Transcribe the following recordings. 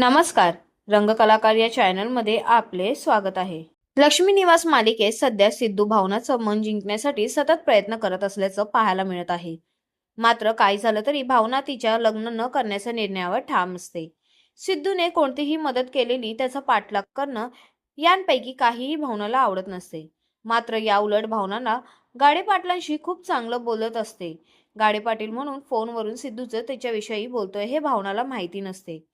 नमस्कार. रंगकलाकार या चॅनलमध्ये आपले स्वागत आहे. लक्ष्मी निवास मालिकेत सध्या सिद्धू भावनाचं मन जिंकण्यासाठी सतत प्रयत्न करत असल्याचं पाहायला मिळत आहे. मात्र काय झालं तरी भावना तिच्या लग्न न करण्याच्या निर्णयावर ठाम असते. सिद्धूने कोणतीही मदत केलेली त्याचा पाठलाग करणं यांपैकी काहीही भावनाला आवडत नसते. मात्र या उलट भावनाला गाडे पाटलांशी खूप चांगलं बोलत असते. गाडे पाटील म्हणून फोनवरून सिद्धूचं त्याच्याविषयी बोलतोय हे भावनाला माहिती नसते.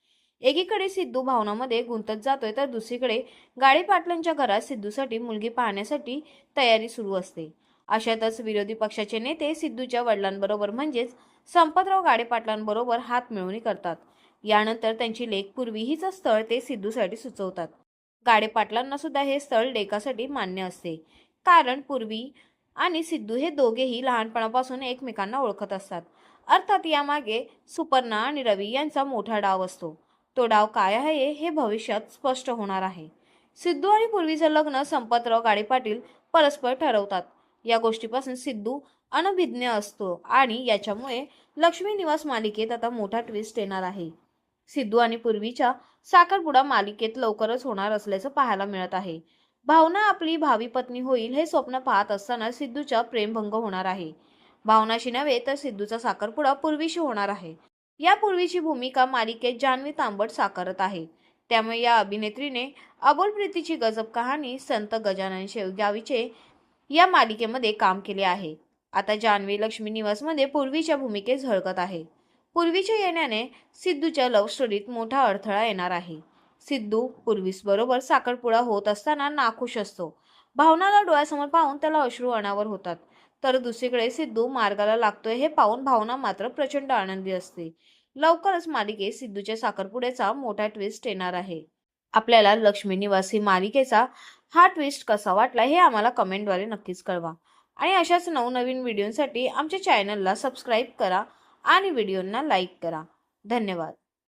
एकीकडे सिद्धू भावनामध्ये गुंतत जातोय तर दुसरीकडे गाडे पाटलांच्या घरात सिद्धूसाठी मुलगी पाहण्यासाठी तयारी सुरू असते. अशातच विरोधी पक्षाचे नेते सिद्धूच्या वडिलांबरोबर म्हणजेच संपतराव गाडे पाटलांबरोबर हात मिळवणी करतात. यानंतर त्यांची लेख पूर्वी हीच स्थळ ते सिद्धूसाठी सुचवतात. गाडे पाटलांना सुद्धा हे स्थळ लेखासाठी मान्य असते. कारण पूर्वी आणि सिद्धू हे दोघेही लहानपणापासून एकमेकांना ओळखत असतात. अर्थात यामागे सुपर्णा आणि रवी यांचा मोठा डाव असतो. तो डाव काय आहे हे भविष्यात स्पष्ट होणार आहे. सिद्धू आणि पूर्वीचं लग्न संपतराव गाडे पाटील परस्पर ठरवतात. या गोष्टीपासून सिद्धू अनभिज्ञ असतो आणि याच्यामुळे लक्ष्मी निवास मालिकेत आता मोठा ट्विस्ट येणार आहे. सिद्धू आणि पूर्वीच्या साखरपुडा मालिकेत लवकरच होणार असल्याचं पाहायला मिळत आहे. भावना आपली भावी पत्नी होईल हे स्वप्न पाहत असताना सिद्धूचा प्रेमभंग होणार आहे. भावनाशी नव्हे तर सिद्धूचा साखरपुडा पूर्वीशी होणार आहे. या पूर्वीची भूमिका मालिकेत जान्हवी तांबट साकारत आहे. त्यामुळे या अभिनेत्रीने अबोल प्रीतीची गजब कहाणी संत गजानन शेवगावीचे या मालिकेमध्ये काम केले आहे. आता जान्हवी लक्ष्मी निवासमध्ये पूर्वीच्या भूमिकेत झळकत आहे. पूर्वीच्या येण्याने सिद्धूच्या लव्ह स्टोरीत मोठा अडथळा येणार आहे. सिद्धू पूर्वीस बरोबर साखरपुडा होत असताना नाखुश असतो. भावनाला डोळ्यासमोर पाहून त्याला अश्रू अनावर होतात. तर दुसरीकडे सिद्धू मार्गाला लागतोय हे पाहून भावना मात्र प्रचंड आनंदी असते. लवकरच मालिकेत सिद्धूच्या साखरपुड्याचा मोठा ट्विस्ट येणार आहे. आपल्याला लक्ष्मी निवास ही मालिकेचा हा ट्विस्ट कसा वाटला हे आम्हाला कमेंटद्वारे नक्कीच कळवा. आणि अशाच नवनवीन व्हिडिओसाठी आमच्या चॅनलला सबस्क्राईब करा आणि व्हिडिओंना लाईक करा. धन्यवाद.